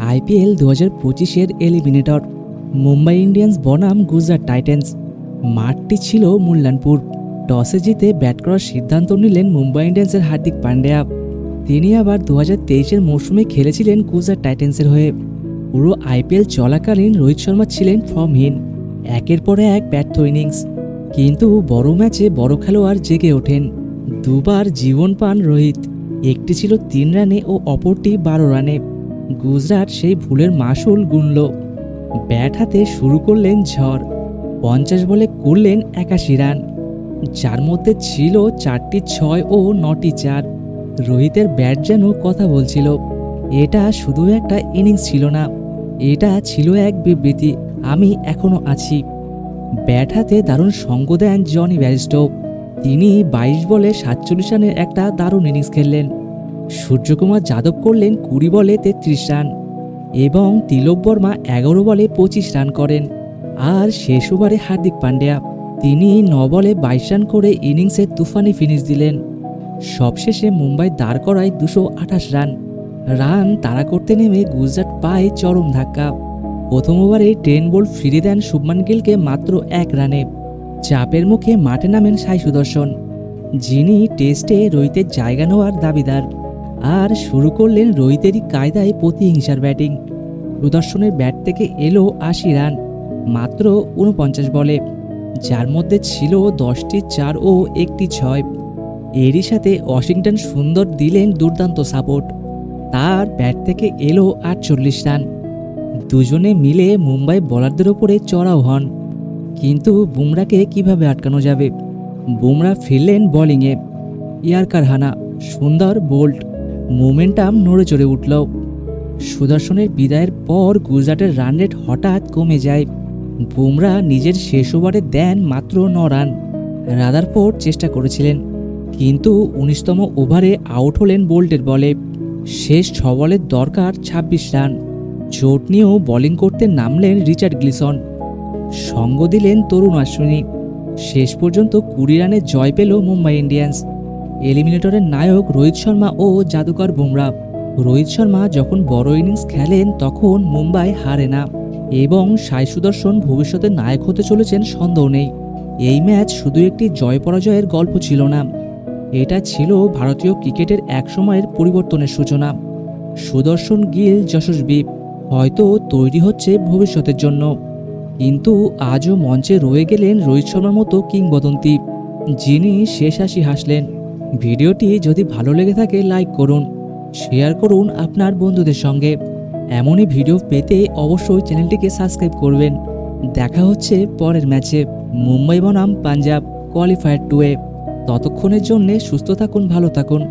IPL দু হাজার পঁচিশের এলিমিনেটর। মুম্বাই ইন্ডিয়ান্স বনাম গুজরাট টাইটেন্স। মাঠটি ছিল মুল্লানপুর। টসে জিতে ব্যাট করার সিদ্ধান্ত নিলেন মুম্বাই ইন্ডিয়ান্সের হার্দিক পান্ডিয়া। তিনি আবার দু হাজার তেইশের মৌসুমে খেলেছিলেন গুজরাট টাইটেন্সের হয়ে। পুরো আইপিএল চলাকালীন রোহিত শর্মা ছিলেন ফর্মহীন একের পরে এক ব্যর্থ ইনিংস। কিন্তু বড় ম্যাচে বড় খেলোয়াড় জেগে ওঠেন। দুবার জীবন পান রোহিত। একটি ছিল তিন রানে ও অপরটি বারো রানে। গুজরাট সেই ভুলের মাসুল গুনল। ব্যাট হাতে শুরু করলেন ঝড়, পঞ্চাশ বলে করলেন একাশি রান। যার মধ্যে ছিল চারটি ছয় ও নটি চার। রোহিতের ব্যাট যেন কথা বলছিল, এটা শুধু একটা ইনিংস ছিল না, এটা ছিল এক বিবৃতি, আমি এখনও আছি। ব্যাট হাতে দারুণ সঙ্গ দেন জনি ব্যারিস্টো তিনি বাইশ বলে সাতচল্লিশ রানের একটা দারুণ ইনিংস খেললেন। সূর্যকুমার যাদব করলেন কুড়ি বলে তেত্রিশ রান এবং তিলক বর্মা এগারো বলে পঁচিশ রান করেন। আর শেষ ওভারে হার্দিক পান্ডিয়া, তিনি ন বলে বাইশ রান করে ইনিংসের তুফানি ফিনিশ দিলেন। সবশেষে মুম্বাই দাঁড় করায় দুশো আঠাশ রান। রান তাড়া করতে নেমে গুজরাট পায় চরম ধাক্কা। প্রথম ওভারে টেন বল ফিরিয়ে দেন শুভমান গিলকে মাত্র এক রানে। চাপের মুখে মাঠে নামেন সাই সুদর্শন, যিনি টেস্টে রোহিতের জায়গা নেওয়ার দাবিদার। আর শুরু করলেন রোহিতেরই কায়দায় প্রতিহিংসার ব্যাটিং। সুদর্শনের ব্যাট থেকে এলো আশি রান, মাত্র উনপঞ্চাশ বলে, যার মধ্যে ছিল দশটি চার ও একটি ছয়। এরই সাথে ওয়াশিংটন সুন্দর দিলেন দুর্দান্ত সাপোর্ট। তার ব্যাট থেকে এলো আটচল্লিশ রান। দুজনে মিলে মুম্বাই বোলারদের ওপরে চড়াও হন। কিন্তু বুমরাকে কীভাবে আটকানো যাবে? বুমরা ফিরলেন বোলিংয়ে। ইয়ারকার হানা সুন্দর বোল্ট মোমেন্টাম নড়ে চড়ে উঠল। সুদর্শনের বিদায়ের পর গুজরাটের রান রেট হঠাৎ কমে যায়। বুমরা নিজের শেষ ওভারে দেন মাত্র ন রান রাদারফোর্ড চেষ্টা করেছিলেন, কিন্তু উনিশতম ওভারে আউট হলেন বোল্টের বলে। শেষ ছ বলের দরকার ২৬ রান চোট নিয়েও বোলিং করতে নামলেন রিচার্ড গ্লিসন। সঙ্গ দিলেন তরুণ অশ্বিনী। শেষ পর্যন্ত কুড়ি রানে জয় পেল মুম্বাই ইন্ডিয়ান্স। এলিমিনেটরের নায়ক রোহিত শর্মা ও জাদুকর বুমরা। রোহিত শর্মা যখন বড় ইনিংস খেলেন, তখন মুম্বাই হারে না এবং সাই সুদর্শন ভবিষ্যতে নায়ক হতে চলেছেন সন্দেহ নেই এই ম্যাচ শুধু একটি জয় পরাজয়ের গল্প ছিল না, এটা ছিল ভারতীয় ক্রিকেটের এক সময়ের পরিবর্তনের সূচনা। সুদর্শন গিল যশস্বী হয়তো তৈরি হচ্ছে ভবিষ্যতের জন্য। কিন্তু আজও মঞ্চে রয়ে গেলেন রোহিত শর্মার মতো কিংবদন্তি, যিনি শেষ হাসি হাসলেন। ভিডিওটি যদি ভালো লেগে থাকে, লাইক করুন, শেয়ার করুন আপনার বন্ধুদের সঙ্গে। এমনই ভিডিও পেতে অবশ্যই চ্যানেলটিকে সাবস্ক্রাইব করবেন। দেখা হচ্ছে পরের ম্যাচে মুম্বাই বনাম পাঞ্জাব কোয়ালিফায়ার টুয়ে ততক্ষণের জন্যে সুস্থ থাকুন, ভালো থাকুন।